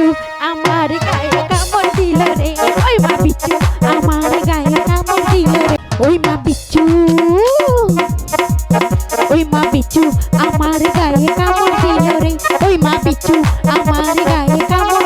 বিচ্ছু আমার গায়ে কামড় দিল রে। ওই মা বিচ্ছু, আমার গায়ে কামড় দিল রে। ওই মা বিচ্ছু, ওই মা বিচ্ছু, আমার গায়ে কামড় দিল রে। ওই মা বিচ্ছু, আমার গায়ে কামড়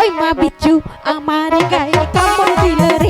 ওই আমার মা বিচ্ছু আমার গায়ে কামড় দিল রে।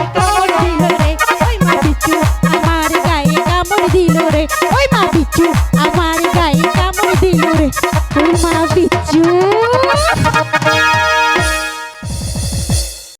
বিচ্ছু